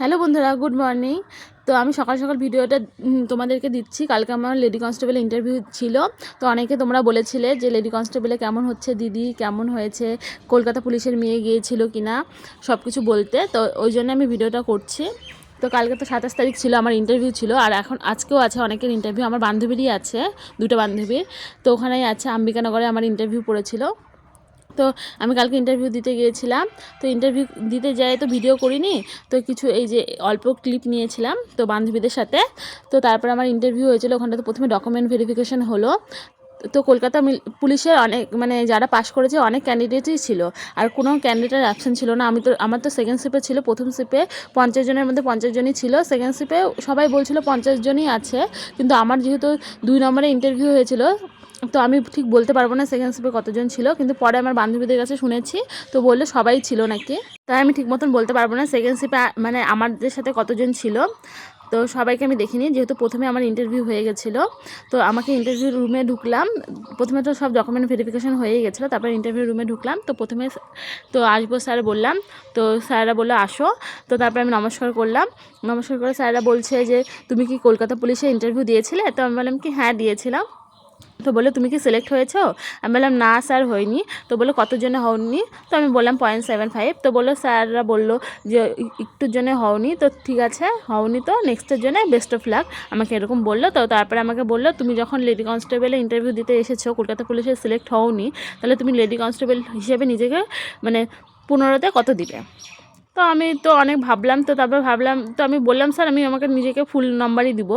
Hello বন্ধুরা, good morning. তো আমি সকাল সকাল ভিডিওটা তোমাদেরকে দিচ্ছি। কালকে আমার লেডি কনস্টেবল ইন্টারভিউ ছিল। তো অনেকে তোমরা বলেছিলে যে লেডি কনস্টেবলে কেমন হচ্ছে দিদি, কেমন হয়েছে, কলকাতা পুলিশের মেয়ে গিয়েছিল কি না সব কিছু বলতে। তো ওই জন্য আমি ভিডিওটা করছি। তো কালকে তো সাতাশ তারিখ ছিল, আমার ইন্টারভিউ ছিল। আর এখন আজকেও আছে অনেকের ইন্টারভিউ। আমার বান্ধবীরই আছে, দুটো বান্ধবীর। তো ওখানেই আছে আম্বিকানগরে আমার ইন্টারভিউ পড়েছিল। তো আমি কালকে ইন্টারভিউ দিতে গিয়েছিলাম, তো ইন্টারভিউ দিতে যাই তো ভিডিও করিনি, তো কিছু এই যে অল্প ক্লিপ নিয়েছিলাম তো বান্ধবীদের সাথে, তো তারপর আমার ইন্টারভিউ হয়েছিল, ওখানটাতে প্রথমে ডকুমেন্ট ভেরিফিকেশন হলো, তো কলকাতা পুলিশের অনেক মানে যারা পাশ করেছে অনেক ক্যান্ডিডেটই ছিল, আর কোনো ক্যান্ডিডেট অ্যাবসেন্ট ছিল না, আমি তো, আমার তো সেকেন্ড শিপে ছিল, প্রথম শিপে পঞ্চাশ জনের মধ্যে পঞ্চাশ জনই ছিল সেকেন্ড শিপে সবাই বলছিল পঞ্চাশ জনই আছে, কিন্তু আমার যেহেতু দুই নম্বরে ইন্টারভিউ হয়েছিল তো আমি ঠিক বলতে পারব না সেকেন্ড শিপে কতজন ছিল, কিন্তু পরে আমার বান্ধবীদের কাছে শুনেছি, তো বলল সবাই ছিল নাকি। তাই আমি ঠিক মতন বলতে পারব না সেকেন্ড শিপে মানে আমাদের সাথে কতজন ছিল। তো সবাইকে আমি দেখিনি, যেহেতু প্রথমে আমার ইন্টারভিউ হয়ে গেছিল, তো আমাকে ইন্টারভিউ রুমে ঢুকলাম। প্রথমে তো সব ডকুমেন্ট ভেরিফিকেশান হয়ে গেছিল, তারপর ইন্টারভিউ রুমে ঢুকলাম। তো প্রথমে তো আসব স্যার বললাম, তো স্যাররা বলল আসো। তো তারপর আমি নমস্কার করলাম। নমস্কার করে স্যাররা বলছে যে, তুমি কি কলকাতা পুলিশে ইন্টারভিউ দিয়েছিলে? তো আমি বললাম কি হ্যাঁ দিয়েছিলাম। তো বলল, তুমি কি সিলেক্ট হয়েছো? আমি বললাম, না স্যার, হয়নি। তো বলল, কতজনে হওনি? তো আমি বললাম, পয়েন্ট সেভেন ফাইভ। তো বলল, স্যাররা বলল যে একটুর জন্য হওনি। তো ঠিক আছে, হওনি তো নেক্সটের জন্য বেস্ট অফ লাক আমাকে এরকম বলল, তো তারপরে আমাকে বলল, তুমি যখন লেডি কনস্টেবলে ইন্টারভিউ দিতে এসেছ, কলকাতা পুলিশে সিলেক্ট হওনি, তাহলে তুমি লেডি কনস্টেবল হিসেবে নিজেকে মানে পুনরাতে কত দিবে? তো আমি তো অনেক ভাবলাম, তো তারপর ভাবলাম, তো আমি বললাম, স্যার, আমি আমাকে নিজেকে ফুল নাম্বারই দিব।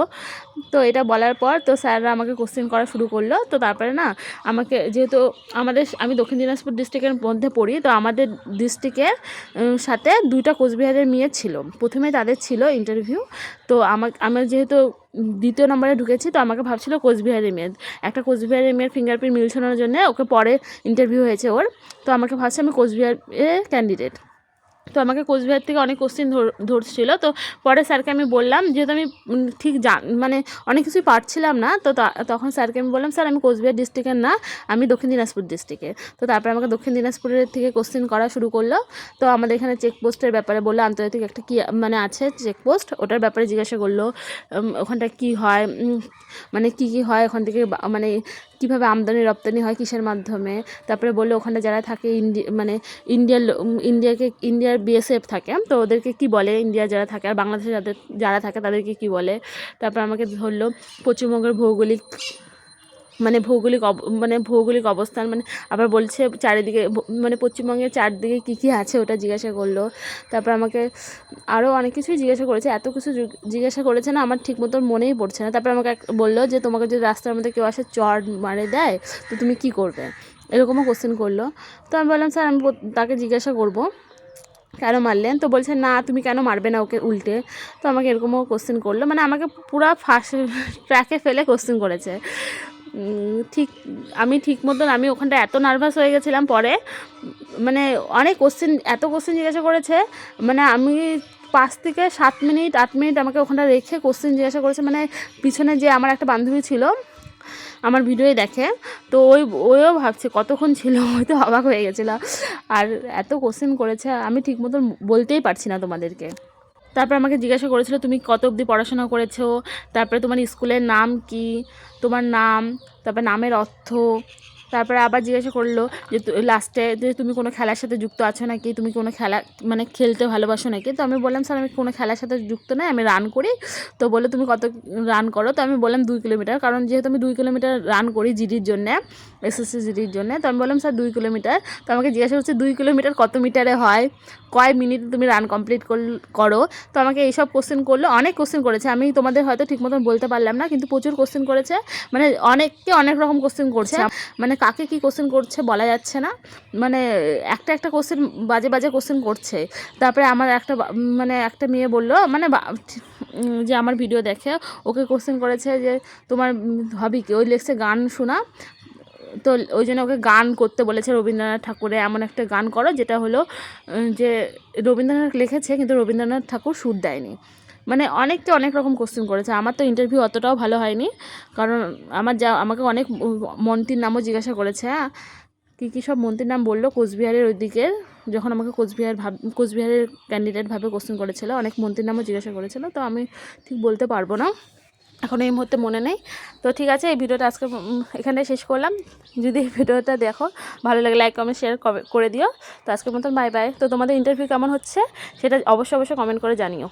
তো এটা বলার পর তো স্যাররা আমাকে কোশ্চেন করা শুরু করল। তো তারপরে না, আমাকে যেহেতু আমাদের আমি দক্ষিণ দিনাজপুর ডিস্ট্রিক্টের মধ্যে পড়ি, তো আমাদের ডিস্ট্রিক্টের সাথে দুইটা কোচবিহারের মেয়ে ছিল। প্রথমে তাদের ছিল ইন্টারভিউ তো আমাকে আমার যেহেতু দ্বিতীয় নম্বরে ঢুকেছি, তো আমাকে ভাবছিল কোচবিহারের মেয়ে। একটা কোচবিহারের মেয়ের ফিঙ্গারপ্রিন্ট মিলছানোর জন্য ওকে পরে ইন্টারভিউ হয়েছে ওর। তো আমাকে ভাবছে আমি কোচবিহারের ক্যান্ডিডেট তো আমাকে কোচবিহার থেকে অনেক কোশ্চেন ধরছিল। তো পরে স্যারকে আমি বললাম, যেহেতু আমি ঠিক জান মানে অনেক কিছুই পারছিলাম না, তো তখন স্যারকে আমি বললাম, স্যার, আমি কোচবিহার ডিস্ট্রিক্টের না, আমি দক্ষিণ দিনাজপুর ডিস্ট্রিক্টের তো তারপরে আমাকে দক্ষিণ দিনাজপুরের থেকে কোশ্চেন করা শুরু করল। তো আমাদের এখানে চেকপোস্টের ব্যাপারে বলল, আন্তর্জাতিক একটা কি মানে আছে চেকপোস্ট ওটার ব্যাপারে জিজ্ঞাসা করল ওখানটা কি হয়? মানে কি কি হয়? ওখান থেকে মানে কীভাবে আমদানি রপ্তানি হয় কিসের মাধ্যমে? তারপরে বলল ওখানে যারা থাকে ইন্ডিয়া মানে ইন্ডিয়ার ইন্ডিয়াকে, ইন্ডিয়ার বিএসএফ থাকে, তো ওদেরকে কি বলে? ইন্ডিয়া যারা থাকে আর বাংলাদেশে যাদের, যারা থাকে তাদেরকে কি বলে? তারপর আমাকে ধরলো পশ্চিমবঙ্গের ভৌগোলিক মানে ভৌগোলিক মানে ভৌগোলিক অবস্থান মানে আবার বলছে চারিদিকে মানে পশ্চিমবঙ্গের চারদিকে কী কী আছে ওটা জিজ্ঞাসা করল। তারপর আমাকে আরও অনেক কিছুই জিজ্ঞাসা করেছে, এত কিছু জিজ্ঞাসা করেছে না, আমার ঠিক মতো মনেই পড়ছে না। তারপর আমাকে বলল যে তোমাকে যদি রাস্তার মধ্যে কেউ আসে চড় মারে দেয়, তো তুমি কি করবে? এরকমও কোশ্চেন করল। তো আমি বললাম, স্যার, আমি তাকে জিজ্ঞাসা করব, কেন মারলেন? তো বলছে, না, তুমি কেন মারবে না ওকে উল্টে? তো আমাকে এরকমও কোশ্চেন করল। মানে আমাকে পুরো ফার্স্ট ট্র্যাকে ফেলে কোশ্চেন করেছে। ঠিক, আমি ঠিক মতন, আমি ওখানটা এত নার্ভাস হয়ে গেছিলাম পরে মানে অনেক কোশ্চেন এত কোশ্চেন জিজ্ঞাসা করেছে মানে আমি পাঁচ থেকে সাত মিনিট, আট মিনিট আমাকে ওখানটা রেখে কোশ্চেন জিজ্ঞাসা করেছে মানে পিছনে যে আমার একটা বান্ধবী ছিল, আমার ভিডিওই দেখে, তো ওই, ওইও ভাবছে কতক্ষণ ছিল, ওই তো অবাক হয়ে গেছিল। আর এত কোশ্চেন করেছে, আমি ঠিক মতন বলতেই পারছি না তোমাদেরকে। তারপর আমাকে জিজ্ঞাসা করেছিল, তুমি কত অবধি পড়াশোনা করেছ? তারপরে তোমার স্কুলের নাম কি? তোমার নাম, তারপর নামের অর্থ, তারপরে আবার জিজ্ঞাসা করল যে লাস্টে যে তুমি কোনো খেলার সাথে যুক্ত আছো নাকি? তুমি কোনো খেলা মানে খেলতে ভালোবাসো নাকি? তো আমি বললাম, স্যার, আমি কোনো খেলার সাথে যুক্ত নই, আমি রান করি। তো বলল, তুমি কত রান করো? তো আমি বললাম, দুই কিলোমিটার। কারণ যেহেতু আমি দুই কিলোমিটার রান করি জিডির জন্যে এসএসসি জিডির জন্যে। তো আমি বললাম স্যার দুই কিলোমিটার। তো আমাকে জিজ্ঞাসা করছে দুই কিলোমিটার কত মিটারে হয়? কয় মিনিট তুমি রান কমপ্লিট করো তো আমাকে এইসব কোশ্চেন করল। অনেক কোশ্চেন করেছে। আমি তোমাদের হয়তো ঠিক মতন বলতে পারলাম না কিন্তু প্রচুর কোশ্চেন করেছে। মানে অনেককে অনেক রকম কোশ্চেন করছে। মানে কাকে কি কোশ্চেন করছে বলা যাচ্ছে না। মানে একটা একটা কোশ্চেন বাজে বাজে কোশ্চেন করছে। তারপরে আমার একটা মানে একটা মেয়ে বলল মানে যে আমার ভিডিও দেখে ওকে কোশ্চেন করেছে যে তোমার হবি কি? ওই লেগছে গান শোনা। তো ওই জন্য ওকে গান করতে বলেছে রবীন্দ্রনাথ ঠাকুরের এমন একটা গান করো যেটা হলো যে রবীন্দ্রনাথ লিখেছে কিন্তু রবীন্দ্রনাথ ঠাকুর সুর দেয়নি। মানে অনেককে অনেক রকম কোশ্চেন করেছে। আমার তো ইন্টারভিউ অতটাও ভালো হয়নি। কারণ আমার যা, আমাকে অনেক মন্ত্রীর নামও জিজ্ঞাসা করেছে। হ্যাঁ কী কী সব মন্ত্রীর নাম বলল? কোচবিহারের ওই দিকের যখন আমাকে কোচবিহার ভাব, কোচবিহারের ক্যান্ডিডেট ভাবে কোশ্চেন করেছিল, অনেক মন্ত্রীর নামও জিজ্ঞাসা করেছিল। তো আমি ঠিক বলতে পারব না। এখন এই মুহূর্তে মনে নেই। তো ঠিক আছে, এই ভিডিওটা আজকে এখানে শেষ করলাম। যদি এই ভিডিওটা দেখো, ভালো লাগে লাইক কমেন্ট শেয়ার করে দিও। তো আজকের মতন বাই বাই তো তোমাদের ইন্টারভিউ কেমন হচ্ছে, সেটা অবশ্যই অবশ্যই কমেন্ট করে জানিও।